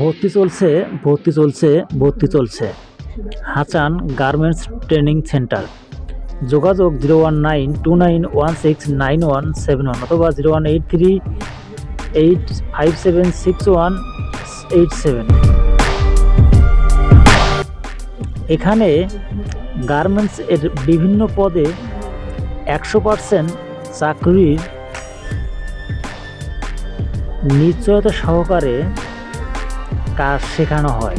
ভর্তি চলছে ভর্তি চলছে ভর্তি চলছে। Hasan garments training centre. যোগাযোগ zero one nine two nine one six nine one seven one অথবা zero one eight three eight five seven six one eight seven. এখানে গার্মেন্টস এর বিভিন্ন পদে একশো পার্সেন্ট চাকরির নিশ্চয়তা সহকারে কাজ শেখানো হয়।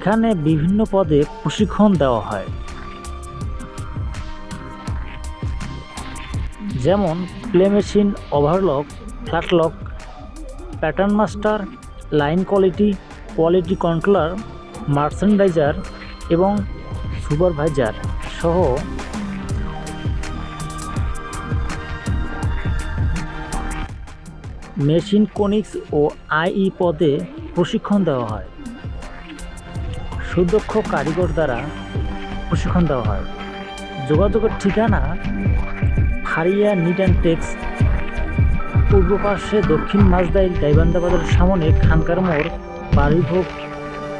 এখানে বিভিন্ন পদে প্রশিক্ষণ দেওয়া হয়। যেমন plain machine, overlock, flatlock, pattern master, line quality quality controller merchandiser এবং সুপারভাইজার সহ মেশিন কোনিক্স ও আইই পদে প্রশিক্ষণ দেওয়া হয়। সুদক্ষ কারিগর দ্বারা প্রশিক্ষণ দেওয়া হয়। যোগাযোগের ঠিকানা হারিয়া নিট অ্যান্ড টেক্স, পূর্ব পাশে দক্ষিণ মাঝদাই গাইবান্ধা বাজারের সামনে খানকার মোড় বাড়িভোগ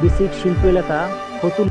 বিসিক শিল্প এলাকা ফতুল